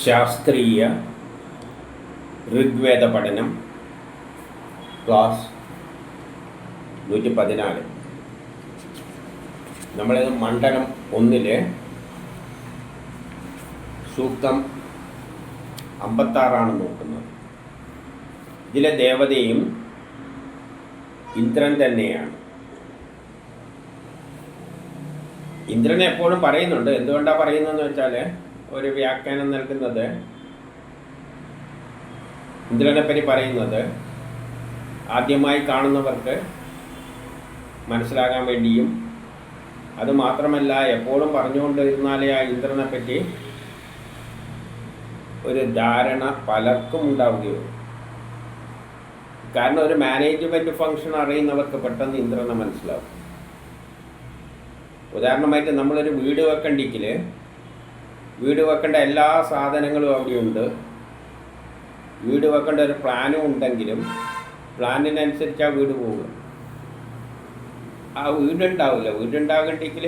ശാസ്ത്രീയ ഋഗ്വേദ പഠനം ക്ലാസ് നൂറ്റി പതിനാല് നമ്മളിത് മണ്ഡലം ഒന്നിൽ സൂക്തം അമ്പത്താറാണ് നോക്കുന്നത്. ഇതിലെ ദേവതയും ഇന്ദ്രൻ തന്നെയാണ്. ഇന്ദ്രൻ എപ്പോഴും പറയുന്നുണ്ട്. എന്തുകൊണ്ടാണ് പറയുന്നതെന്ന് വെച്ചാൽ ഒരു വ്യാഖ്യാനം നൽകുന്നത്. ഇന്ദ്രനെപ്പറ്റി പറയുന്നത് ആദ്യമായി കാണുന്നവർക്ക് മനസ്സിലാകാൻ വേണ്ടിയും അത് മാത്രമല്ല എപ്പോഴും പറഞ്ഞുകൊണ്ടിരുന്നാലേ ആ ഇന്ദ്രനെപ്പറ്റി ഒരു ധാരണ പലർക്കും ഉണ്ടാവുകയുള്ളൂ. കാരണം ഒരു മാനേജ്മെന്റ് ഫംഗ്ഷൻ അറിയുന്നവർക്ക് പെട്ടെന്ന് ഇന്ദ്രനെ മനസ്സിലാവും. ഉദാഹരണമായിട്ട് നമ്മളൊരു വീട് വെക്കണ്ടെങ്കിൽ വീട് വെക്കേണ്ട എല്ലാ സാധനങ്ങളും അവിടെയുണ്ട്. വീട് വെക്കേണ്ട ഒരു പ്ലാനും ഉണ്ടെങ്കിലും പ്ലാനിനനുസരിച്ച് ആ വീട് പോകും ആ വീടുണ്ടാവില്ല. വീടുണ്ടാകണ്ടെങ്കിൽ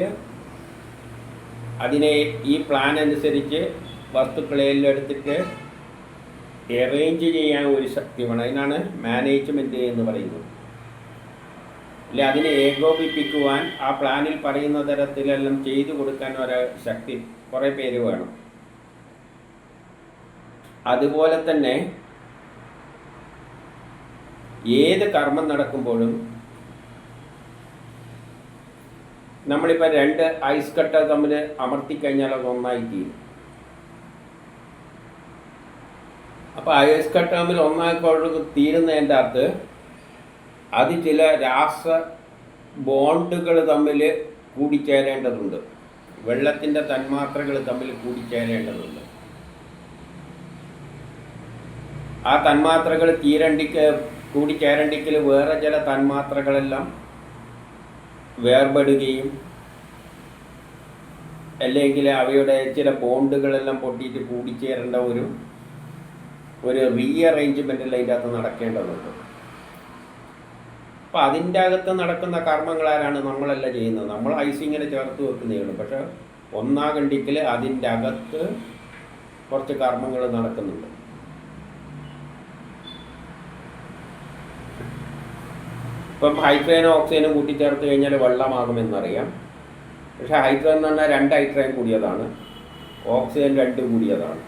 അതിനെ ഈ പ്ലാൻ അനുസരിച്ച് വസ്തുക്കളെല്ലാം എടുത്തിട്ട് അറേഞ്ച് ചെയ്യാൻ ഒരു ശക്തി വേണം അതിനാണ് മാനേജ്മെന്റ് എന്ന് പറയുന്നത്. അല്ലെ അതിനെ ഏകോപിപ്പിക്കുവാൻ ആ പ്ലാനിൽ പറയുന്ന തരത്തിലെല്ലാം ചെയ്തു കൊടുക്കാൻ ഒരു ശക്തി കുറേ പേര് വേണം. അതുപോലെ തന്നെ ഏത് കർമ്മം നടക്കുമ്പോഴും നമ്മളിപ്പോൾ രണ്ട് ഐസ് കട്ട തമ്മിൽ അമർത്തിക്കഴിഞ്ഞാൽ അത് ഒന്നായി തീരും. അപ്പോൾ ഐസ് കട്ട തമ്മിൽ ഒന്നായി തീരുന്നതിന്റെ അകത്ത് അത് ചില രാസ ബോണ്ടുകൾ തമ്മിൽ കൂടിച്ചേരേണ്ടതുണ്ട്. വെള്ളത്തിന്റെ തന്മാത്രകൾ തമ്മിൽ കൂടിച്ചേരേണ്ടതുണ്ട്. ആ തന്മാത്രകൾ തീരണ്ടിക്ക് കൂടിച്ചേരണ്ടിക്കൽ വേറെ ചില തന്മാത്രകളെല്ലാം വേർപെടുകയും അല്ലെങ്കിൽ അവയുടെ ചില ബോണ്ടുകളെല്ലാം പൊട്ടിയിട്ട് കൂടിച്ചേരേണ്ട ഒരു ഒരു റീഅറേഞ്ച്മെന്റിൽ അതിന്റെ അകത്ത് നടക്കേണ്ടതുണ്ട്. അപ്പോൾ അതിന്റെ അകത്ത് നടക്കുന്ന കർമ്മങ്ങൾ ആരാണ് നമ്മളല്ല ചെയ്യുന്നത്. നമ്മൾ ഐസിങ്ങനെ ചേർത്ത് വെക്കുന്നേ ഉള്ളൂ. പക്ഷെ ഒന്നാകണ്ടിക്കൽ അതിന്റെ അകത്ത് കുറച്ച് കർമ്മങ്ങൾ നടക്കുന്നുണ്ട്. ഇപ്പം ഹൈഡ്രജനും ഓക്സിജനും കൂട്ടിച്ചേർത്ത് കഴിഞ്ഞാൽ വെള്ളമാകുമെന്നറിയാം. പക്ഷേ ഹൈഡ്രജൻ എന്ന് പറഞ്ഞാൽ രണ്ട് ഹൈഡ്രജൻ കൂടിയതാണ്. ഓക്സിജൻ രണ്ട് കൂടിയതാണ്.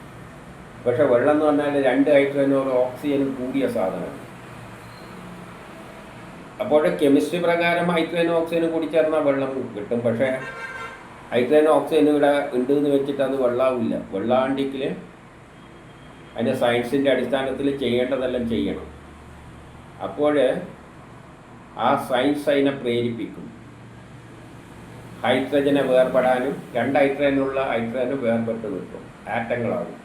പക്ഷെ വെള്ളം എന്ന് പറഞ്ഞാൽ രണ്ട് ഹൈഡ്രജനും ഓക്സിജനും കൂടിയ സാധനമാണ്. അപ്പോൾ കെമിസ്ട്രി പ്രകാരം ഹൈഡ്രജനും ഓക്സിജനും കൂടി ചേർന്നാൽ വെള്ളം കിട്ടും. പക്ഷേ ഹൈഡ്രജനും ഓക്സിജനും ഇവിടെ ഉണ്ട് എന്ന് വെച്ചിട്ട് അത് വെള്ളാവില്ല. വെള്ളാണ്ടെങ്കിൽ അതിന്റെ സയൻസിന്റെ അടിസ്ഥാനത്തിൽ ചെയ്യേണ്ടതെല്ലാം ചെയ്യണം. അപ്പോൾ ആ സയൻസ് അതിനെ പ്രേരിപ്പിക്കും. ഹൈഡ്രജനെ വേർപെടാനും രണ്ട് ഹൈഡ്രജനുള്ള ഹൈഡ്രജന് വേർപെട്ട് നിൽക്കും ആറ്റങ്ങളാകും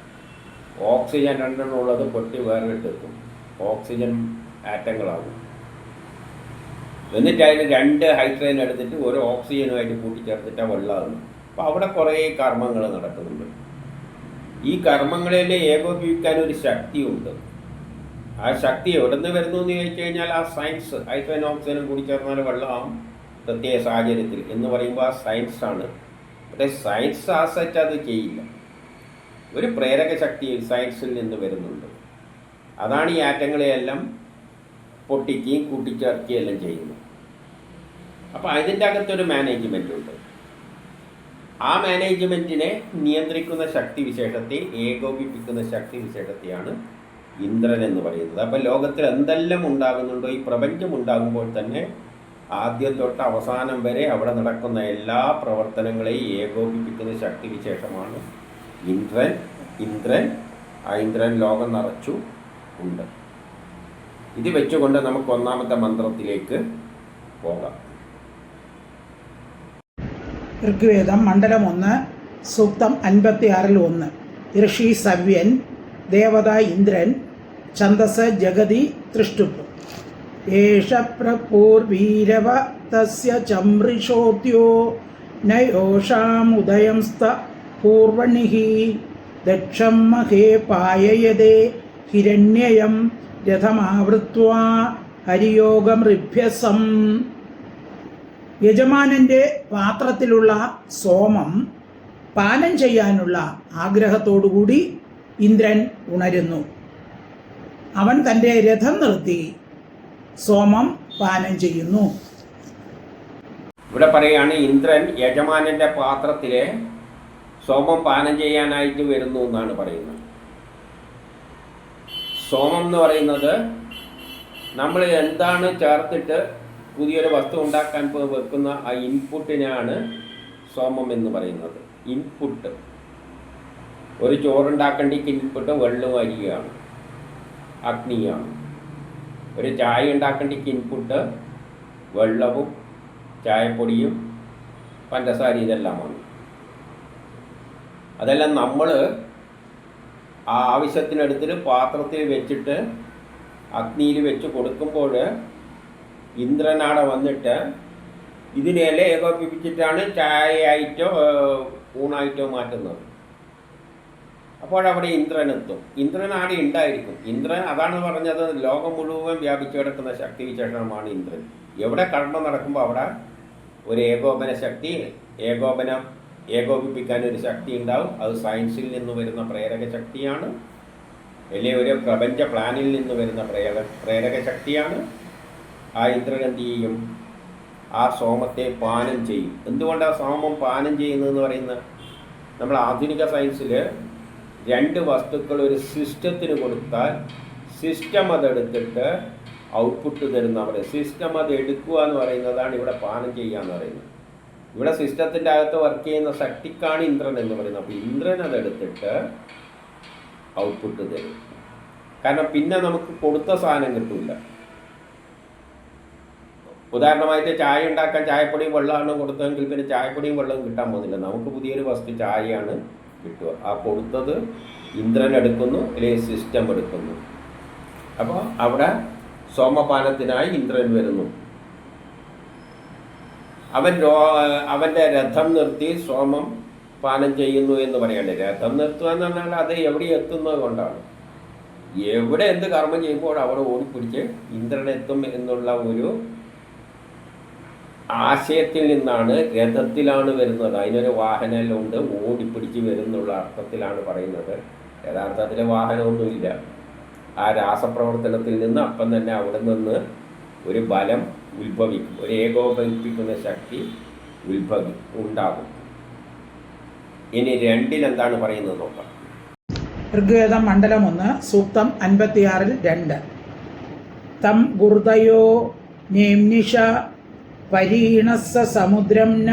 ഓക്സിജൻ രണ്ടെണ്ണം ഉള്ളത് പൊട്ടി വേർപെട്ട് നിൽക്കും ഓക്സിജൻ ആറ്റങ്ങളാകും എന്നിട്ട് അതിന് രണ്ട് ഹൈഡ്രജൻ എടുത്തിട്ട് ഒരു ഓക്സിജനുമായിട്ട് കൂട്ടിച്ചേർത്തിട്ട് വെള്ളമാകുന്നു അപ്പോൾ അവിടെ കുറേ കർമ്മങ്ങൾ നടക്കുന്നുണ്ട്. ഈ കർമ്മങ്ങളെ ഏകോപിപ്പിക്കാൻ ഒരു ശക്തിയുണ്ട്. ആ ശക്തി എവിടെ നിന്ന് വരുന്നു എന്ന് ചോദിച്ചു കഴിഞ്ഞാൽ ആ സയൻസ് ഹൈഡ്രജൻ ഓക്സിജനും കൂടി ചേർന്നാൽ വെള്ളമാവും പ്രത്യേക സാഹചര്യത്തിൽ എന്ന് പറയുമ്പോൾ ആ സയൻസാണ് പക്ഷേ സയൻസ് ആസറ്റ് അത് ചെയ്യില്ല. ഒരു പ്രേരക ശക്തി സയൻസിൽ നിന്ന് വരുന്നുണ്ട്. അതാണ് ഈ ആറ്റങ്ങളെയെല്ലാം പൊട്ടിക്കുകയും കൂട്ടിച്ചേർക്കുകയും എല്ലാം ചെയ്യുന്നു. അപ്പോൾ അതിന്റെ അകത്തൊരു മാനേജ്മെന്റ് ഉണ്ട്. ആ മാനേജ്മെന്റിനെ നിയന്ത്രിക്കുന്ന ശക്തി വിശേഷത്തെ ഏകോപിപ്പിക്കുന്ന ശക്തി വിശേഷത്തെയാണ് ഇന്ദ്രൻ എന്ന് പറയുന്നത്. അപ്പോൾ ലോകത്തിൽ എന്തെല്ലാം ഉണ്ടാകുന്നുണ്ടോ ഈ പ്രപഞ്ചം ഉണ്ടാകുമ്പോൾ തന്നെ ആദ്യം തൊട്ട് അവസാനം വരെ അവിടെ നടക്കുന്ന എല്ലാ പ്രവർത്തനങ്ങളെയും ഏകോപിപ്പിക്കുന്ന ശക്തി വിശേഷമാണ് ഇന്ദ്രൻ. ഇന്ദ്രൻ ആ ഇന്ദ്രൻ ലോകം നിറച്ചു ഉണ്ട്. ഇത് വെച്ചുകൊണ്ട് നമുക്ക് ഒന്നാമത്തെ മന്ത്രത്തിലേക്ക് പോകാം. ഋഗ്വേദം മണ്ഡലം ഒന്ന് സൂക്തം അൻപത്തി ആറിൽ ഒന്ന്. ഋഷി സവ്യൻ ദേവത ഇന്ദ്രൻ ഛന്ദസ് ജഗതി തൃഷ്ടുപ്പ്. ഏഷ പ്രപൂർവീരവ തസ്യ ചമൃഷോദ്യോ നയോഷാമുദയം സ്ത പൂർവണിഹി ദക്ഷം മഹേ പായയതേ ഹിരണ്യയം രഥമാവൃത്വാ ഹരിയോഗമൃഭ്യസം. യജമാനന്റെ പാത്രത്തിലുള്ള സോമം പാനം ചെയ്യാനുള്ള ആഗ്രഹത്തോടുകൂടി ഇന്ദ്രൻ ഉണരുന്നു. അവൻ തന്റെ രഥം നിർത്തി സോമം പാനം ചെയ്യുന്നു. ഇവിടെ പറയുകയാണ് ഇന്ദ്രൻ യജമാനന്റെ പാത്രത്തിലെ സോമം പാനം ചെയ്യാനായിട്ട് വരുന്നു എന്നാണ് പറയുന്നത്. സോമം എന്ന് പറയുന്നത് നമ്മൾ എന്താണ് ചേർത്തിട്ട് പുതിയൊരു വസ്തു ഉണ്ടാക്കാൻ വെക്കുന്ന ആ ഇൻപുട്ടിനാണ് സോമം എന്ന് പറയുന്നത്. ഇൻപുട്ട്. ഒരു ചോറുണ്ടാക്കേണ്ടിക്ക് ഇൻപുട്ട് വെള്ളം അരിയാണ്. അഗ്നിയാണ്. ഒരു ചായ ഉണ്ടാക്കേണ്ടിക്ക് ഇൻപുട്ട് വെള്ളവും ചായപ്പൊടിയും പഞ്ചസാര ഇതെല്ലാമാണ്. അതെല്ലാം നമ്മൾ ആ ആവശ്യത്തിനടുത്തിൽ പാത്രത്തിൽ വെച്ചിട്ട് അഗ്നിയിൽ വെച്ച് കൊടുക്കുമ്പോൾ ഇന്ദ്രനാടെ വന്നിട്ട് ഇതിനെയല്ലേ ഏകോപിപ്പിച്ചിട്ടാണ് ചായയായിട്ടോ ഊണായിട്ടോ മാറ്റുന്നത്. അപ്പോഴവിടെ ഇന്ദ്രൻ എത്തും. ഉണ്ടായിരിക്കും. ഇന്ദ്രൻ അതാണ് പറഞ്ഞത് ലോകം മുഴുവൻ വ്യാപിച്ചു കിടക്കുന്ന ശക്തി വിശേഷണമാണ് ഇന്ദ്രൻ. എവിടെ കർമ്മം നടക്കുമ്പോൾ അവിടെ ഒരു ഏകോപന ശക്തി ഏകോപനം ഏകോപിപ്പിക്കാൻ ഒരു ശക്തി ഉണ്ടാവും അത് സയൻസിൽ നിന്ന് വരുന്ന പ്രേരക ശക്തിയാണ്. അല്ലെങ്കിൽ ഒരു പ്രപഞ്ച പ്ലാനിൽ നിന്ന് വരുന്ന പ്രേര പ്രേരക ശക്തിയാണ്. ആ ചെയ്യും? ആ സോമത്തെ പാനം ചെയ്യും. എന്തുകൊണ്ടാണ് സോമം പാനം ചെയ്യുന്നതെന്ന് പറയുന്നത്? നമ്മൾ ആധുനിക സയൻസിൽ രണ്ട് വസ്തുക്കൾ ഒരു സിസ്റ്റത്തിന് കൊടുത്താൽ സിസ്റ്റം അതെടുത്തിട്ട് ഔട്ട്പുട്ട് തരുന്ന അവിടെ സിസ്റ്റം അത് എടുക്കുക എന്ന് പറയുന്നതാണ് ഇവിടെ പാനം ചെയ്യുക എന്ന് പറയുന്നത്. ഇവിടെ സിസ്റ്റത്തിന്റെ അകത്ത് വർക്ക് ചെയ്യുന്ന ശക്തിക്കാണ് ഇന്ദ്രൻ എന്ന് പറയുന്നത്. അപ്പോൾ ഇന്ദ്രൻ അതെടുത്തിട്ട് ഔട്ട്പുട്ട് തരും. കാരണം പിന്നെ നമുക്ക് കൊടുത്ത സാധനം കിട്ടില്ല ഉദാഹരണമായിട്ട് ചായ ഉണ്ടാക്കാൻ ചായപ്പൊടിയും വെള്ളമാണ് കൊടുത്തതെങ്കിൽ പിന്നെ ചായപ്പൊടിയും വെള്ളവും കിട്ടാൻ പോകുന്നില്ല. നമുക്ക് പുതിയൊരു വസ്തു ചായയാണ് കിട്ടുക. ആ കൊടുത്തത് ഇന്ദ്രൻ എടുക്കുന്നു അല്ലെങ്കിൽ സിസ്റ്റം എടുക്കുന്നു. അപ്പോൾ അവിടെ സോമപാനത്തിനായി ഇന്ദ്രൻ വരുന്നു. അവൻ അവന്റെ രഥം നിർത്തി സോമം പാനം ചെയ്യുന്നു എന്ന് പറയണ്ടേ? രഥം നിർത്തുക എന്ന് പറഞ്ഞാൽ അത് എവിടെ എത്തുന്നത് കൊണ്ടാണ്. എവിടെ എന്ത് കർമ്മം ചെയ്യുമ്പോൾ അവിടെ ഓടിപ്പിടിച്ച് ഇന്ദ്രനെത്തും എന്നുള്ള ഒരു ആശയത്തിൽ നിന്നാണ് രഥത്തിലാണ് വരുന്നത്. അതിനൊരു വാഹനമെല്ലാം ഉണ്ട് ഓടിപ്പിടിച്ച് വരുന്നുള്ള അർത്ഥത്തിലാണ് പറയുന്നത്. യഥാർത്ഥത്തിൽ വാഹനമൊന്നുമില്ല. ആ രാസപ്രവർത്തനത്തിൽ നിന്ന് അപ്പം തന്നെ അവിടെ നിന്ന് ഒരു ബലം ഉത്ഭവിക്കും. ഒരു ഏകോപിപ്പിക്കുന്ന ശക്തി ഉത്ഭവി ഉണ്ടാകും. ഇനി രണ്ടിൽ എന്താണ് പറയുന്നത് നോക്കാം. ഋഗ്വേദം മണ്ഡലം ഒന്ന് സൂക്തം അൻപത്തിയാറിൽ രണ്ട്. തം ഗുർദയോ നേംനിഷ പരീണസ സമുദ്രം ന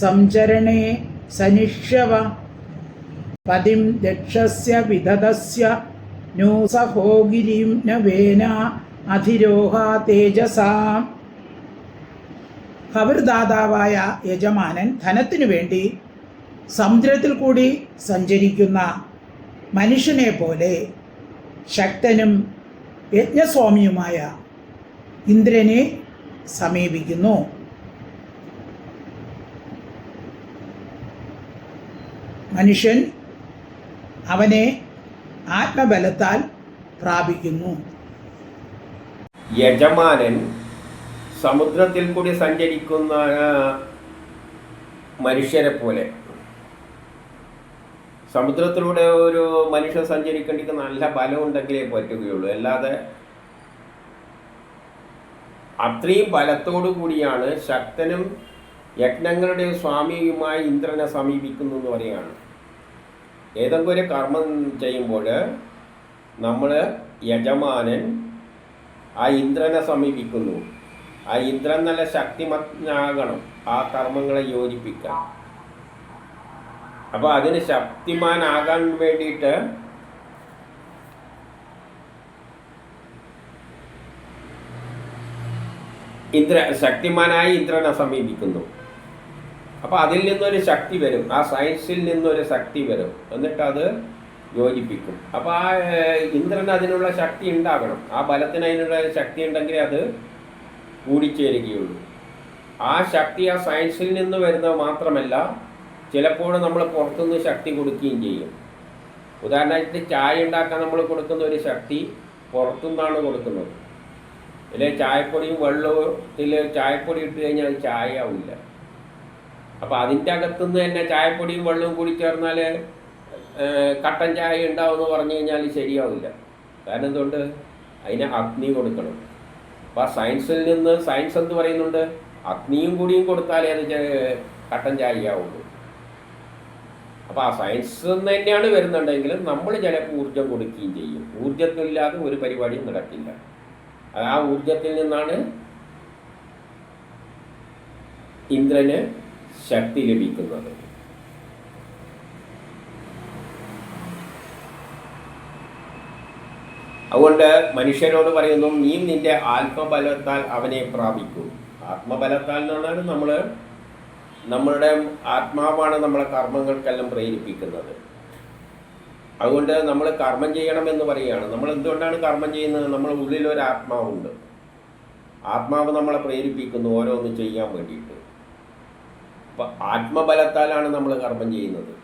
സംചരണേ സനിഷവ പതിം ദക്ഷസ്യ വിദതസ്യ നൂസഹോഗിരിം ന വേന അധിരോഹ തേജസാം. ഹവിർദാതാവായ യജമാനൻ ധനത്തിനു വേണ്ടി സമുദ്രത്തിൽ കൂടി സഞ്ചരിക്കുന്ന മനുഷ്യനെ പോലെ ശക്തനും യജ്ഞസ്വാമിയുമായ ഇന്ദ്രനെ സമീപിക്കുന്നു. മനുഷ്യൻ അവനെ ആത്മബലത്താൽ പ്രാപിക്കുന്നു. യജമാനൻ സമുദ്രത്തിൽ കൂടി സഞ്ചരിക്കുന്ന മനുഷ്യരെ പോലെ. സമുദ്രത്തിലൂടെ ഒരു മനുഷ്യൻ സഞ്ചരിക്കേണ്ടിക്ക് നല്ല ബലം ഉണ്ടെങ്കിലേ പറ്റുകയുള്ളൂ. അല്ലാതെ അത്രയും ബലത്തോടു കൂടിയാണ് ശക്തനും യജ്ഞങ്ങളുടെ സ്വാമിയുമായി ഇന്ദ്രനെ സമീപിക്കുന്നു എന്ന് പറയുകയാണ്. ഏതെങ്കിലും ഒരു കർമ്മം ചെയ്യുമ്പോൾ നമ്മൾ യജമാനൻ ആ ഇന്ദ്രനെ സമീപിക്കുന്നു. ആ ഇന്ദ്രൻ നല്ല ശക്തിമത്നാകണം ആ കർമ്മങ്ങളെ യോജിപ്പിക്കാൻ. അപ്പോൾ അതിന് ശക്തിമാനാകാൻ വേണ്ടിയിട്ട് ഇന്ദ്ര ശക്തിമാനായി ഇന്ദ്രനെ സമീപിക്കുന്നു. അപ്പോൾ അതിൽ നിന്നൊരു ശക്തി വരും. ആ സയൻസിൽ നിന്നൊരു ശക്തി വരും. എന്നിട്ട് അത് യോജിപ്പിക്കും. അപ്പോൾ ആ ഇന്ദ്രന് അതിനുള്ള ശക്തി ഉണ്ടാകണം. ആ ബലത്തിന് അതിനുള്ള ശക്തി ഉണ്ടെങ്കിൽ അത് കൂടിച്ചേരുകയുള്ളൂ. ആ ശക്തി ആ സയൻസിൽ നിന്ന് വരുന്നത് മാത്രമല്ല ചിലപ്പോൾ നമ്മൾ പുറത്തുനിന്ന് ശക്തി കൊടുക്കുകയും ചെയ്യും. ഉദാഹരണത്തിന് ചായ ഉണ്ടാക്കാൻ നമ്മൾ കൊടുക്കുന്ന ഒരു ശക്തി പുറത്തുനിന്നാണ് കൊടുക്കുന്നത്. അല്ലെ ചായപ്പൊടിയും വെള്ളത്തിൽ ചായപ്പൊടി ഇട്ട് കഴിഞ്ഞാൽ അത് ചായ ആവില്ല അപ്പോൾ അതിന്റെ അകത്തുനിന്ന് തന്നെ ചായപ്പൊടിയും വെള്ളവും കൂടി ചേർന്നാൽ കട്ടൻ ചായ ഉണ്ടാവുമെന്ന് പറഞ്ഞു കഴിഞ്ഞാൽ ശരിയാവില്ല. കാരണം എന്തുകൊണ്ട്? അതിന് അഗ്നി കൊടുക്കണം. അപ്പോൾ സയൻസിൽ നിന്ന് സയൻസ് എന്ത് പറയുന്നുണ്ട്? അഗ്നിയും കൂടിയും കൊടുത്താലേ അത് കട്ടൻ ചായയാവുള്ളൂ അപ്പോൾ ആ സയൻസ് തന്നെയാണ് വരുന്നുണ്ടെങ്കിലും നമ്മൾ ചിലപ്പോൾ ഊർജം കൊടുക്കുകയും ചെയ്യും. ഊർജത്തില്ലാതെ ഒരു പരിപാടിയും നടക്കില്ല. അത് ആ ഊർജത്തിൽ നിന്നാണ് ഇന്ദ്രന് ശക്തി ലഭിക്കുന്നത്. അതുകൊണ്ട് മനുഷ്യരോട് പറയുന്നു നീ നിന്റെ ആത്മബലത്താൽ അവനെ പ്രാപിക്കൂ. ആത്മബലത്താൽ എന്ന് പറഞ്ഞാൽ നമ്മൾ നമ്മളുടെ ആത്മാവാണ് നമ്മളെ കർമ്മങ്ങൾക്കെല്ലാം പ്രേരിപ്പിക്കുന്നത്. അതുകൊണ്ട് നമ്മൾ കർമ്മം ചെയ്യണമെന്ന് പറയുകയാണ്. നമ്മൾ എന്തുകൊണ്ടാണ് കർമ്മം ചെയ്യുന്നത്? നമ്മുടെ ഉള്ളിൽ ഒരു ആത്മാവുണ്ട്. ആത്മാവ് നമ്മളെ പ്രേരിപ്പിക്കുന്നു ഓരോന്ന് ചെയ്യാൻ വേണ്ടിയിട്ട്. അപ്പം ആത്മബലത്താലാണ് നമ്മൾ കർമ്മം ചെയ്യുന്നത്.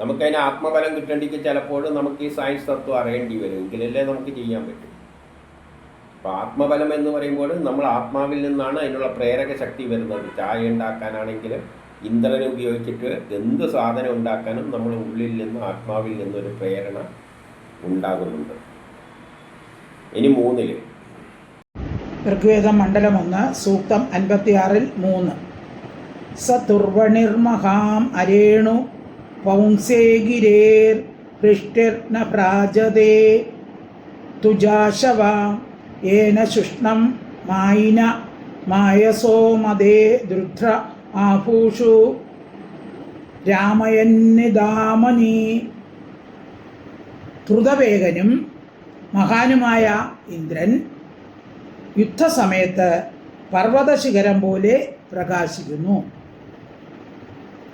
നമുക്കതിന് ആത്മബലം കിട്ടേണ്ടെങ്കിൽ ചിലപ്പോഴും നമുക്ക് ഈ സയൻസ് തത്വം അറിയേണ്ടി വരും. എങ്കിലല്ലേ നമുക്ക് ചെയ്യാൻ പറ്റും. അപ്പോൾ ആത്മബലം എന്ന് പറയുമ്പോൾ നമ്മൾ ആത്മാവിൽ നിന്നാണ് അതിനുള്ള പ്രേരക ശക്തി വരുന്നത്. ചായ ഉണ്ടാക്കാനാണെങ്കിൽ ഇന്ധനം ഉപയോഗിച്ചിട്ട് എന്ത് സാധനം ഉണ്ടാക്കാനും നമ്മൾ ഉള്ളിൽ നിന്ന് ആത്മാവിൽ നിന്നൊരു പ്രേരണ ഉണ്ടാകുന്നുണ്ട്. ഇനി മൂന്നിൽ ഋഗ്വേദ മണ്ഡലം ഒന്ന് സൂക്തം അൻപത്തിയാറിൽ മൂന്ന്. സ തുർവണിർമഹാം അരേണു പൗംസേഗിരേർ ഹൃഷ്ടിർന ഭ്രാജതേ തുജാശവ ഏന ശുഷ്ണം മായിന മായസോ മദേ ദൃഢ ആഭൂഷു. രാമയന്നിദാമനി. ധ്രുതവേഗനും മഹാനുമായ ഇന്ദ്രൻ യുദ്ധസമയത്ത് പർവതശിഖരം പോലെ പ്രകാശിക്കുന്നു.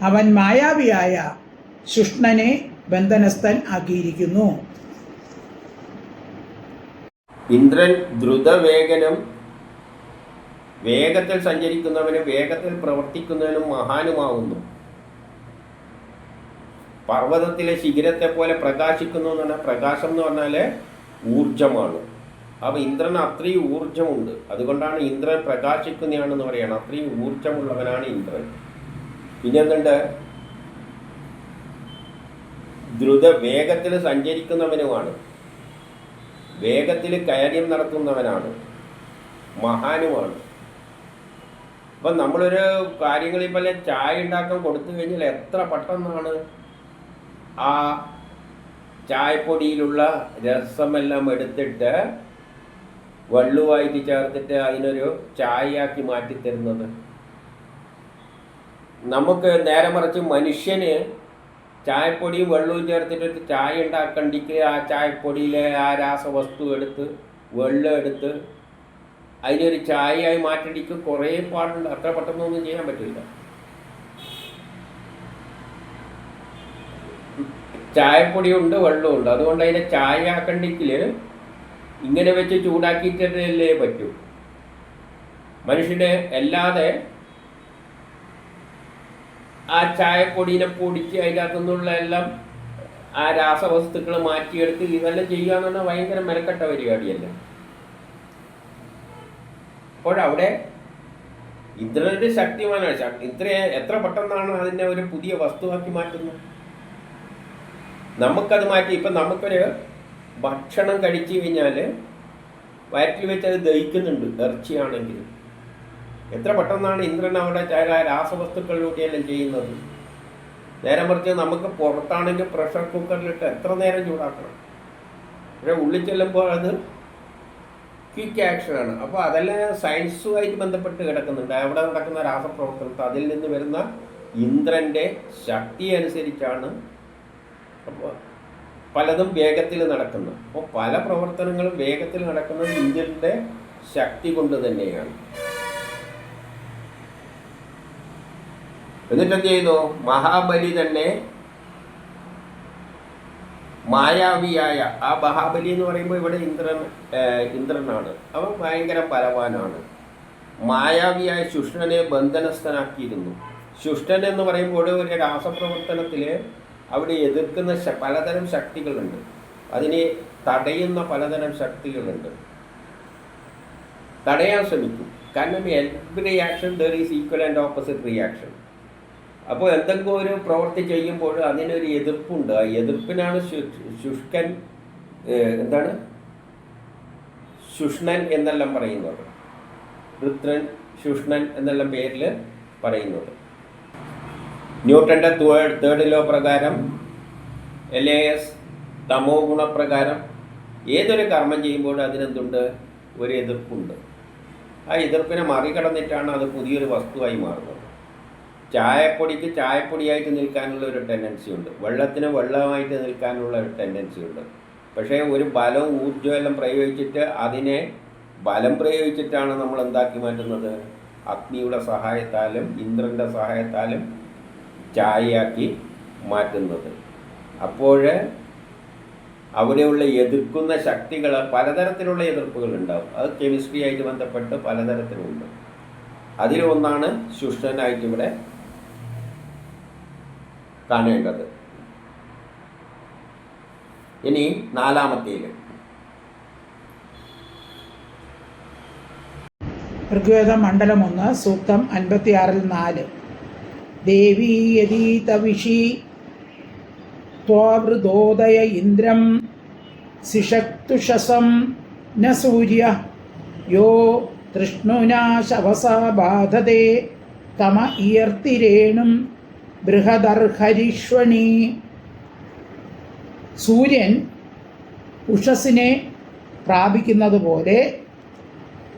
അവൻ മായാവിയായ ശുഷ്ണനെ ബന്ധനസ്ഥൻ ആക്കിയിരിക്കുന്നു. ഇന്ദ്രൻ ദ്രുതവേഗനും വേഗത്തിൽ സഞ്ചരിക്കുന്നവനും വേഗത്തിൽ പ്രവർത്തിക്കുന്നവനും മഹാനുമാവുന്നു. പർവതത്തിലെ ശിഖിരത്തെ പോലെ പ്രകാശിക്കുന്നു എന്ന് പറഞ്ഞാൽ പ്രകാശം എന്ന് പറഞ്ഞാൽ ഊർജമാണ് അപ്പോൾ ഇന്ദ്രന് അത്രയും ഊർജമുണ്ട് അതുകൊണ്ടാണ് ഇന്ദ്രൻ പ്രകാശിക്കുന്നതാണെന്ന് പറയുന്നത് അത്രയും ഊർജമുള്ളവനാണ് ഇന്ദ്രൻ. പിന്നെ എന്തുണ്ട് ദ്രുത വേഗത്തിൽ സഞ്ചരിക്കുന്നവനുമാണ്. വേഗത്തിൽ കാര്യം നടത്തുന്നവനാണ് മഹാനുമാണ്. അപ്പം നമ്മളൊരു കാര്യങ്ങളിൽ പോലെ ചായ ഉണ്ടാക്കാൻ കൊടുത്തു കഴിഞ്ഞാൽ എത്ര പെട്ടെന്നാണ് ആ ചായപ്പൊടിയിലുള്ള രസമെല്ലാം എടുത്തിട്ട് വെള്ളുമായിട്ട് ചേർത്തിട്ട് അതിനൊരു ചായയാക്കി മാറ്റിത്തരുന്നത്. നമുക്ക് നേരെ മറിച്ച് മനുഷ്യന് ചായപ്പൊടിയും വെള്ളവും ചേർത്തിട്ട് ചായ ഉണ്ടാക്കണ്ടിക്ക് ആ ചായപ്പൊടിയിലെ ആ രാസവസ്തു എടുത്ത് വെള്ളം എടുത്ത് അതിനൊരു ചായയായി മാറ്റണ്ടിക്ക് കുറേ പാടുണ്ട്. അത്ര പെട്ടെന്നൊന്നും ചെയ്യാൻ പറ്റില്ല. ചായപ്പൊടിയുണ്ട് വെള്ളമുണ്ട് അതുകൊണ്ട് അതിനെ ചായ ആക്കണ്ടിക്കിൽ ഇങ്ങനെ വെച്ച് ചൂടാക്കിയിട്ടല്ലേ പറ്റൂ. മനുഷ്യനെ അല്ലാതെ ആ ചായപ്പൊടിനെ പൊടിച്ച് അതിനകത്തു നിന്നുള്ള എല്ലാം ആ രാസവസ്തുക്കൾ മാറ്റിയെടുത്ത് ഇതെല്ലാം ചെയ്യുക എന്ന് പറഞ്ഞാൽ ഭയങ്കര മെനക്കെട്ട പരിപാടിയല്ല? അപ്പോഴവിടെ ഇന്ദ്രന്റെ ശക്തിമാനാണ് ശക്തി ഇത്ര എത്ര പെട്ടെന്നാണ് അതിനെ ഒരു പുതിയ വസ്തുവാക്കി മാറ്റുന്നത്? നമുക്കത് മാറ്റി ഇപ്പം നമുക്കൊരു ഭക്ഷണം കഴിച്ചു കഴിഞ്ഞാൽ വയറ്റിൽ വെച്ച് അത് ദഹിക്കുന്നുണ്ട് ഇറച്ചിയാണെങ്കിലും. എത്ര പെട്ടെന്നാണ് ഇന്ദ്രൻ അവിടെ ചില രാസവസ്തുക്കളിലൂടെയെല്ലാം ചെയ്യുന്നത്? നേരെ മറിച്ച് നമുക്ക് പുറത്താണെങ്കിൽ പ്രഷർ കുക്കറിലിട്ട് എത്ര നേരം ചൂടാക്കണം? പക്ഷേ ഉള്ളിൽ ചെല്ലുമ്പോൾ അത് ക്വിക്ക് ആക്ഷനാണ് അപ്പോൾ അതെല്ലാം സയൻസുമായിട്ട് ബന്ധപ്പെട്ട് കിടക്കുന്നുണ്ട്. അവിടെ നടക്കുന്ന രാസപ്രവർത്തനത്തെ അതിൽ നിന്ന് വരുന്ന ഇന്ദ്രന്റെ ശക്തി അനുസരിച്ചാണ് അപ്പോൾ പലതും വേഗത്തിൽ നടക്കുന്നത്. അപ്പോൾ പല പ്രവർത്തനങ്ങളും വേഗത്തിൽ നടക്കുന്നത് ഇന്ദ്രന്റെ ശക്തി കൊണ്ട് തന്നെയാണ്. എന്നിട്ട് എന്ത് ചെയ്തു മഹാബലി തന്നെ മായാവിയായ ആ മഹാബലി എന്ന് പറയുമ്പോൾ ഇവിടെ ഇന്ദ്രൻ ഇന്ദ്രനാണ്. അവൻ ഭയങ്കര ബലവാനാണ്. മായാവിയായ ശുഷ്ണനെ ബന്ധനസ്ഥനാക്കിയിരുന്നു. ശുഷ്ണൻ എന്ന് പറയുമ്പോൾ ഒരു രാസപ്രവർത്തനത്തിൽ അവിടെ എതിർക്കുന്ന പലതരം ശക്തികളുണ്ട്. അതിനെ തടയുന്ന പലതരം ശക്തികളുണ്ട്. തടയാൻ ശ്രമിക്കും. കാരണം every reaction there is equal and opposite reaction അപ്പോൾ എന്തെങ്കിലും ഒരു പ്രവൃത്തി ചെയ്യുമ്പോൾ അതിനൊരു എതിർപ്പുണ്ട്. ആ എതിർപ്പിനാണ് ശുഷ്കൻ എന്താണ്? ശുഷ്ണൻ എന്നെല്ലാം പറയുന്നത്. ഋത്രൻ ശുഷ്ണൻ എന്നെല്ലാം പേരിൽ പറയുന്നത്. ന്യൂട്ടന്റെ തേർഡ് ലോ പ്രകാരം എൽ എ എസ് തമോ ഗുണപ്രകാരം ഏതൊരു കർമ്മം ചെയ്യുമ്പോഴും അതിനെന്തുണ്ട്? ഒരു എതിർപ്പുണ്ട്. ആ എതിർപ്പിനെ മറികടന്നിട്ടാണ് അത് പുതിയൊരു വസ്തുവായി മാറുന്നത്. ചായപ്പൊടിക്ക് ചായപ്പൊടിയായിട്ട് നിൽക്കാനുള്ള ഒരു ടെൻഡൻസി ഉണ്ട്. വെള്ളത്തിന് വെള്ളമായിട്ട് നിൽക്കാനുള്ള ഒരു ടെൻഡൻസി ഉണ്ട്. പക്ഷേ ഒരു ബലം ഊർജമെല്ലാം പ്രയോഗിച്ചിട്ട് അതിനെ ബലം പ്രയോഗിച്ചിട്ടാണ് നമ്മൾ എന്താക്കി മാറ്റുന്നത്? അഗ്നിയുടെ സഹായത്താലും ഇന്ദ്രന്റെ സഹായത്താലും ചായയാക്കി മാറ്റുന്നത്. അപ്പോൾ അവിടെയുള്ള എതിർക്കുന്ന ശക്തികൾ പലതരത്തിലുള്ള എതിർപ്പുകൾ ഉണ്ടാവും. അത് കെമിസ്ട്രിയായിട്ട് ബന്ധപ്പെട്ട് പലതരത്തിലുണ്ട്. അതിലൊന്നാണ് ശുഷ്ണനായിട്ട് ഇവിടെ കാണേണ്ടത് ഇനി നാലാമത്തേത്. ഋഗ്വേദം മണ്ഡലം ഒന്ന് സൂക്തം അൻപത്തിയാറിൽ നാല്. ദേവീ യതീതവിഷി ത്വാവൃതോദയ ഇന്ദ്രം സിഷക്തുഷസം ന സൂര്യ. യോ തൃഷ്ണുനാശവസ ബാധതേ തമ ഇയർത്തിരേണും ബൃഹദർഹരിഷ്വണി സൂര്യൻ ഉഷസ്സിനെ പ്രാപിക്കുന്നത് പോലെ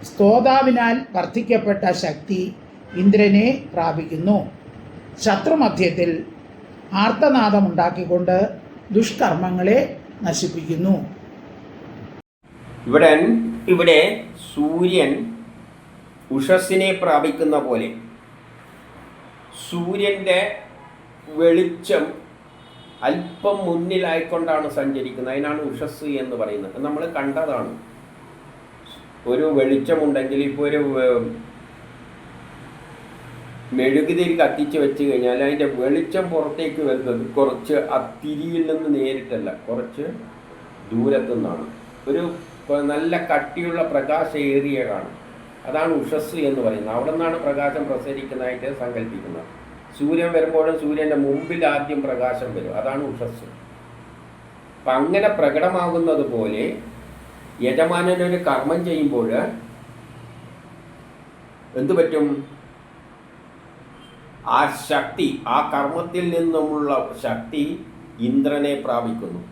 സ്തോതാവിനാൽ വർദ്ധിക്കപ്പെട്ട ശക്തി ഇന്ദ്രനെ പ്രാപിക്കുന്നു. ശത്രുമധ്യത്തിൽ ആർത്തനാദമുണ്ടാക്കിക്കൊണ്ട് ദുഷ്കർമ്മങ്ങളെ നശിപ്പിക്കുന്നു. ഇവിടെ ഇവിടെ സൂര്യൻ ഉഷസ്സിനെ പ്രാപിക്കുന്ന പോലെ സൂര്യന്റെ വെളിച്ചം അല്പം മുന്നിലായിക്കൊണ്ടാണ് സഞ്ചരിക്കുന്നത്. അതിനാണ് ഉഷസ് എന്ന് പറയുന്നത്. നമ്മൾ കണ്ടതാണ്. ഒരു വെളിച്ചമുണ്ടെങ്കിൽ ഇപ്പോൾ ഒരു മെഴുകുതിരി കത്തിച്ച് വെച്ച് കഴിഞ്ഞാൽ അതിന്റെ വെളിച്ചം പുറത്തേക്ക് വരുന്നത് കുറച്ച് ആ തിരിയിൽ നിന്ന് നേരിട്ടല്ല കുറച്ച് ദൂരത്തു നിന്നാണ് ഒരു നല്ല കട്ടിയുള്ള പ്രകാശ ഏരിയ കാണും അതാണ് ഉഷസ് എന്ന് പറയുന്നത്. അവിടെ നിന്നാണ് പ്രകാശം പ്രസരിക്കുന്നതായിട്ട് സങ്കല്പിക്കുന്നത്. സൂര്യൻ വരുമ്പോഴും സൂര്യന്റെ മുമ്പിൽ ആദ്യം പ്രകാശം വരും. അതാണ് ഉഷസ്. അപ്പം അങ്ങനെ പ്രകടമാകുന്നത് പോലെ യജമാനനൊരു കർമ്മം ചെയ്യുമ്പോൾ എന്തു പറ്റും? ആ ശക്തി ആ കർമ്മത്തിൽ നിന്നുമുള്ള ശക്തി ഇന്ദ്രനെ പ്രാപിക്കുന്നു.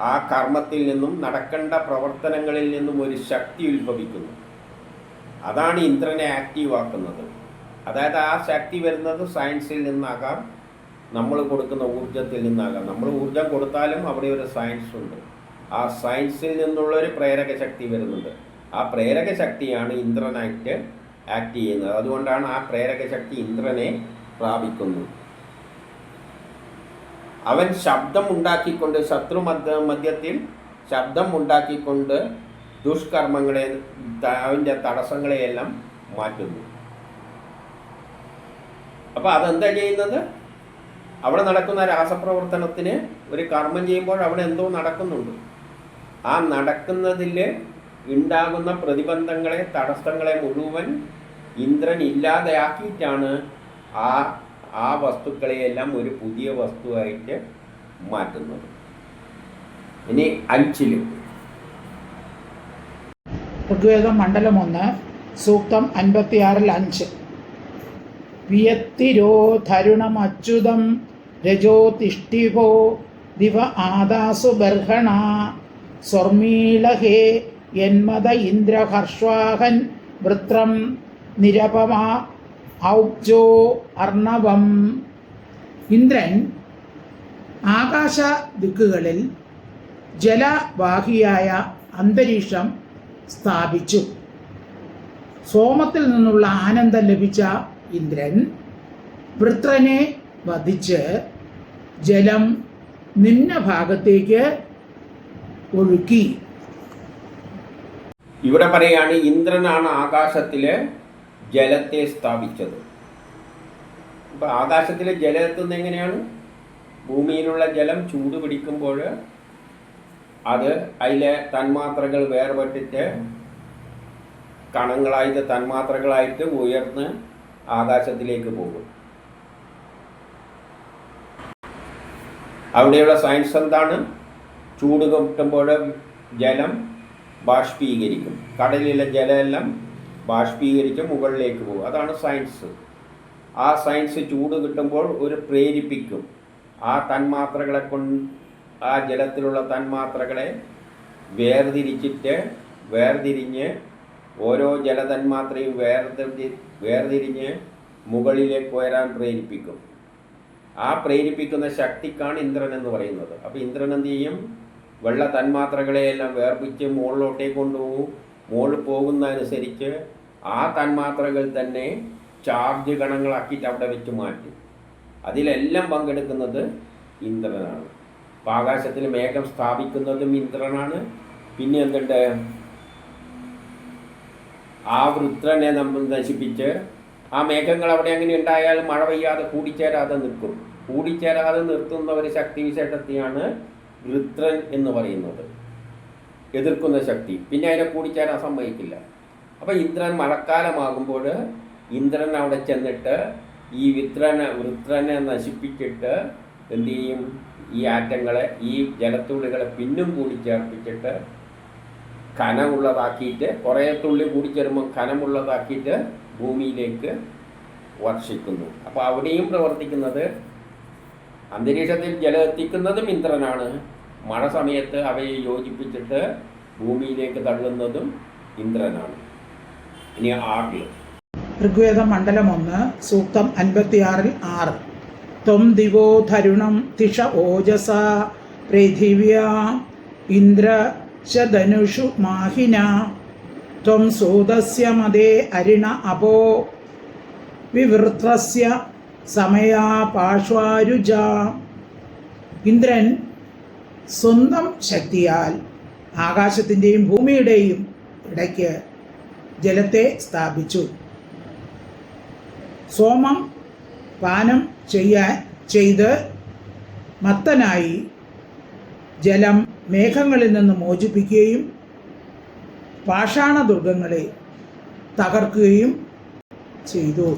ആ കർമ്മത്തിൽ നിന്നും നടക്കേണ്ട പ്രവർത്തനങ്ങളിൽ നിന്നും ഒരു ശക്തി ഉത്ഭവിക്കുന്നു. അതാണ് ഇന്ദ്രനെ ആക്റ്റീവ് ആക്കുന്നത്. അതായത് ആ ശക്തി വരുന്നത് സയൻസിൽ നിന്നാകാം നമ്മൾ കൊടുക്കുന്ന ഊർജത്തിൽ നിന്നാകാം. നമ്മൾ ഊർജം കൊടുത്താലും അവിടെ ഒരു സയൻസ് ഉണ്ട്. ആ സയൻസിൽ നിന്നുള്ള ഒരു പ്രേരക ശക്തി വരുന്നുണ്ട്. ആ പ്രേരക ശക്തിയാണ് ഇന്ദ്രനായിട്ട് ആക്ട് ചെയ്യുന്നത്. അതുകൊണ്ടാണ് ആ പ്രേരക ശക്തി ഇന്ദ്രനെ പ്രാപിക്കുന്നത് അവൻ ശബ്ദം ഉണ്ടാക്കിക്കൊണ്ട് ശത്രു മധ്യ മധ്യത്തിൽ ശബ്ദം ഉണ്ടാക്കിക്കൊണ്ട് ദുഷ്കർമ്മങ്ങളെ അവന്റെ തടസ്സങ്ങളെയെല്ലാം മാറ്റുന്നു. അപ്പോൾ അതെന്താ ചെയ്യുന്നത്? അവിടെ നടക്കുന്ന രാസപ്രവർത്തനത്തിന് ഒരു കർമ്മം ചെയ്യുമ്പോൾ അവിടെ എന്തോ നടക്കുന്നുണ്ട്. ആ നടക്കുന്നതിൽ ഉണ്ടാകുന്ന പ്രതിബന്ധങ്ങളെ തടസ്സങ്ങളെ മുഴുവൻ ഇന്ദ്രൻ ഇല്ലാതെയാക്കിയിട്ടാണ് ആ ആ വസ്തുക്കളെയെല്ലാം ഒരു പുതിയ വസ്തുവായിട്ട് മാറ്റുന്നത്. ഇനി അഞ്ചിൽ. ഋഗ്വേദം മണ്ഡലം ഒന്ന് സൂക്തം അൻപത്തിയാറിൽ അഞ്ച്. വിയത്തിരോ തരുണമച്യുതം രജോതിഷ്ഠിഭോ ദിവ ആദാസു ബർഹണ സ്വർമീളഹേ യന്മത ഇന്ദ്രഹർഷ്വാഹൻ വൃത്രം നിരപമ ഔബ്ജോ അർണവം. ഇന്ദ്രൻ ആകാശ ദിക്കുകളിൽ ജലവാഹിയായ അന്തരീക്ഷം സ്ഥാപിച്ചു. സോമത്തിൽ നിന്നുള്ള ആനന്ദം ലഭിച്ച ഇന്ദ്രൻ വൃത്രനെ വധിച്ച് ജലം നിന്ന ഭാഗത്തേക്ക് ഒഴുക്കി. ഇവിടെ പറയാണ് ഇന്ദ്രനാണ് ആകാശത്തിലെ ജലത്തെ സ്ഥാപിച്ചത്. ഇപ്പൊ ആകാശത്തിലെ ജലം എത്തുന്നത് എങ്ങനെയാണ്? ഭൂമിയിലുള്ള ജലം ചൂട് പിടിക്കുമ്പോൾ അത് അതിലെ തന്മാത്രകൾ വേർപെട്ടിട്ട് കണങ്ങളായിട്ട് തന്മാത്രകളായിട്ട് ഉയർന്ന് ആകാശത്തിലേക്ക് പോകും. അവിടെയുള്ള സയൻസ് എന്താണ്? ചൂട് കിട്ടുമ്പോൾ ജലം ബാഷ്പീകരിക്കും. കടലിലെ ജലമെല്ലാം ബാഷ്പീകരിച്ച് മുകളിലേക്ക് പോകും. അതാണ് സയൻസ്. ആ സയൻസ് ചൂട് കിട്ടുമ്പോൾ ഒരു പ്രേരിപ്പിക്കും. ആ തന്മാത്രകളെ കൊണ്ട് ആ ജലത്തിലുള്ള തന്മാത്രകളെ വേർതിരിച്ചിട്ട് വേർതിരിഞ്ഞ് ഓരോ ജലതന്മാത്രയും വേർതിരി വേർതിരിഞ്ഞ് മുകളിലേക്ക് ഉയരാൻ പ്രേരിപ്പിക്കും. ആ പ്രേരിപ്പിക്കുന്ന ശക്തിക്കാണ് ഇന്ദ്രൻ എന്ന് പറയുന്നത്. അപ്പോൾ ഇന്ദ്രൻ എന്ത് ചെയ്യും? വെള്ള തന്മാത്രകളെയെല്ലാം വേർപിച്ച് മുകളിലോട്ടേക്ക് കൊണ്ടുപോകും. മുകളിൽ പോകുന്നതനുസരിച്ച് ആ തന്മാത്രകൾ തന്നെ ചാർജ് ഗണങ്ങളാക്കിയിട്ട് അവിടെ വെച്ച് മാറ്റും. അതിലെല്ലാം പങ്കെടുക്കുന്നത് ഇന്ദ്രനാണ്. ആകാശത്തിൽ മേഘം സ്ഥാപിക്കുന്നതും ഇന്ദ്രനാണ്. പിന്നെ എന്തുണ്ട്? ആ വൃത്രനെ നമ്മൾ നശിപ്പിച്ച് ആ മേഘങ്ങൾ അവിടെ അങ്ങനെ ഉണ്ടായാൽ മഴ പെയ്യാതെ കൂടിച്ചേരാതെ നിൽക്കും. കൂടിച്ചേരാതെ നിർത്തുന്ന ഒരു ശക്തി വിശേഷത്തെയാണ് വൃത്രൻ എന്ന് പറയുന്നത്. എതിർക്കുന്ന ശക്തി. പിന്നെ അതിനെ കൂടിച്ചേരാൻ സമ്മതിക്കില്ല. അപ്പം ഇന്ദ്രൻ മഴക്കാലമാകുമ്പോൾ ഇന്ദ്രൻ അവിടെ ചെന്നിട്ട് ഈ വിത്രനെ വൃത്രനെ നശിപ്പിച്ചിട്ട് എന്തു ചെയ്യും? ഈ ആറ്റങ്ങളെ ഈ ജലത്തുള്ളികളെ പിന്നും കൂടി ചേർപ്പിച്ചിട്ട് കനമുള്ളതാക്കിയിട്ട് കുറേ തുള്ളി കൂടി ചേരുമ്പോൾ കനമുള്ളതാക്കിയിട്ട് ഭൂമിയിലേക്ക് വർഷിക്കുന്നു. അപ്പോൾ അവിടെയും പ്രവർത്തിക്കുന്നത് അന്തരീക്ഷത്തിൽ ജലം എത്തിക്കുന്നതും ഇന്ദ്രനാണ്. മഴ സമയത്ത് അവയെ യോജിപ്പിച്ചിട്ട് ഭൂമിയിലേക്ക് തള്ളുന്നതും ഇന്ദ്രനാണ്. ഇനി ആറിൽ ഋഗ്വേദ മണ്ഡലം ഒന്ന് സൂക്തം അൻപത്തിയാറിൽ ആറ്. ത്വം ദിവോ ധരുണം തിഷ ഓജസ പൃഥിവ്യ ഇന്ദ്ര ച ധനുഷു മാഹിന ത്വം സൂതസ്യ മതേ അരിണ അപോ. വിവൃത്രസ്യ സമയാ പാർശ്വാരുജ. ഇന്ദ്രൻ സ്വന്തം ശക്തിയാൽ ആകാശത്തിന്റെയും ഭൂമിയുടെയും ഇടയ്ക്ക് ജലത്തെ സ്ഥാപിച്ചു. സോമം പാനം ചെയ്യാൻ ചെയ്ത് മത്തനായി ജലം മേഘങ്ങളിൽ നിന്ന് മോചിപ്പിക്കുകയും പാഷാണദുർഗങ്ങളെ തകർക്കുകയും ചെയ്തു.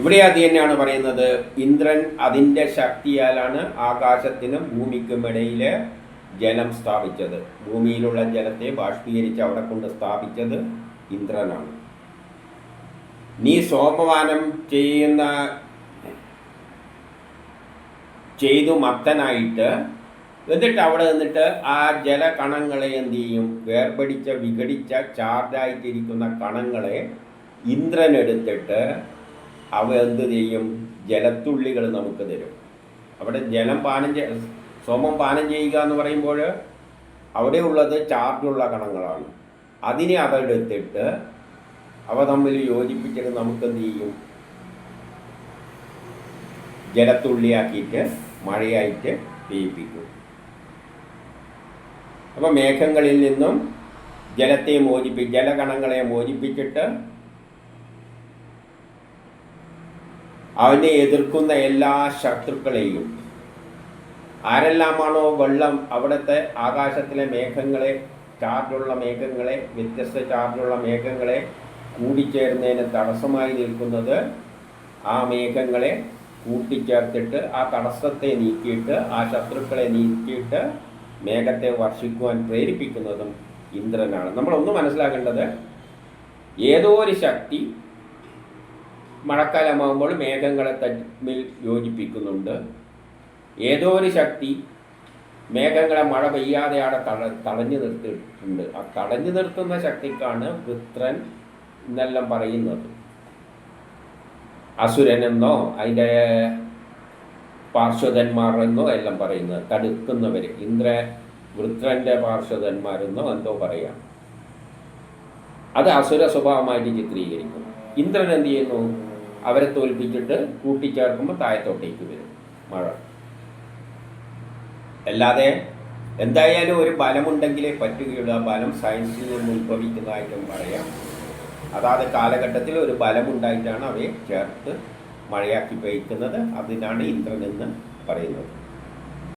ഇവിടെ അത് തന്നെയാണ് പറയുന്നത് ഇന്ദ്രൻ അതിന്റെ ശക്തിയാലാണ് ആകാശത്തിനും ഭൂമിക്കും ഇടയിൽ ജലം സ്ഥാപിച്ചത്. ഭൂമിയിലുള്ള ജലത്തെ ബാഷ്പീകരിച്ച് അവിടെ കൊണ്ട് സ്ഥാപിച്ചത് ഇന്ദ്രനാണ്. നീ സോമവാനം ചെയ്യുന്ന ചെയ്തു മത്തനായിട്ട് എന്നിട്ട് അവിടെ നിന്നിട്ട് ആ ജലകണങ്ങളെ എന്ത് ചെയ്യും? വേർപടിച്ച വിഘടിച്ച ചാർജായിട്ടിരിക്കുന്ന കണങ്ങളെ ഇന്ദ്രൻ എടുത്തിട്ട് അവ എന്ത് ചെയ്യും? ജലത്തുള്ളികൾ നമുക്ക് തരും. അവിടെ ജലം പാനം ചെയ്യ സോമം പാനം ചെയ്യുക എന്ന് പറയുമ്പോൾ അവിടെ ഉള്ളത് ചാർജുള്ള കണങ്ങളാണ്. അതിനെ അതെടുത്തിട്ട് അവ തമ്മിൽ യോജിപ്പിച്ചിട്ട് നമുക്ക് എന്ത് ചെയ്യും? ജലത്തുള്ളിയാക്കിയിട്ട് മഴയായിട്ട് പെയ്യിപ്പിക്കും. അപ്പോൾ മേഘങ്ങളിൽ നിന്നും ജലത്തെ മോചിപ്പി ജലകണങ്ങളെ മോചിപ്പിച്ചിട്ട് അവനെ എതിർക്കുന്ന എല്ലാ ശത്രുക്കളെയും. ആരെല്ലാമാണോ വെള്ളം അവിടുത്തെ ആകാശത്തിലെ മേഘങ്ങളെ ചാർജുള്ള മേഘങ്ങളെ വ്യത്യസ്ത ചാർജുള്ള മേഘങ്ങളെ കൂടിച്ചേരുന്നതിന് തടസ്സമായി നിൽക്കുന്നത് ആ മേഘങ്ങളെ കൂട്ടിച്ചേർത്തിട്ട് ആ തടസ്സത്തെ നീക്കിയിട്ട് ആ ശത്രുക്കളെ നീക്കിയിട്ട് മേഘത്തെ വർഷിക്കുവാൻ പ്രേരിപ്പിക്കുന്നതും ഇന്ദ്രനാണ്. നമ്മളൊന്ന് മനസ്സിലാക്കേണ്ടത് ഏതോ ഒരു ശക്തി മഴക്കാലമാകുമ്പോൾ മേഘങ്ങളെ തമ്മിൽ യോജിപ്പിക്കുന്നുണ്ട്. ഏതോ ഒരു ശക്തി മേഘങ്ങളെ മഴ പെയ്യാതെ അവിടെ തട തടഞ്ഞു നിർത്തിയിട്ടുണ്ട്. ആ തടഞ്ഞു നിർത്തുന്ന ശക്തിക്കാണ് വൃത്രൻ എന്നെല്ലാം പറയുന്നത്. അസുരനെന്നോ അതിന്റെ പാർശ്വതന്മാർ എന്നോ എല്ലാം പറയുന്നത് തടുക്കുന്നവർ ഇന്ദ്ര വൃത്രന്റെ പാർശ്വതന്മാരെന്നോ എന്തോ പറയാം അത് അസുര സ്വഭാവമായിട്ട് ചിത്രീകരിക്കുന്നു. ഇന്ദ്രൻ എന്ത് ചെയ്യുന്നു? അവരെ തോൽപ്പിച്ചിട്ട് കൂട്ടിച്ചേർക്കുമ്പോൾ താഴത്തോട്ടേക്ക് വരും മഴ. അല്ലാതെ എന്തായാലും ഒരു ബലമുണ്ടെങ്കിലേ പറ്റുകയുള്ളൂ. ആ ബലം സയൻസിൽ നിന്ന് ഉത്ഭവിക്കുന്നതായിട്ടും പറയാം. അതാത് കാലഘട്ടത്തിൽ ഒരു ബലമുണ്ടായിട്ടാണ് അവയെ ചേർത്ത് മഴയാക്കി പെയ്ക്കുന്നത് അതിനാണ് ഇന്ദ്രൻ എന്ന് പറയുന്നത്.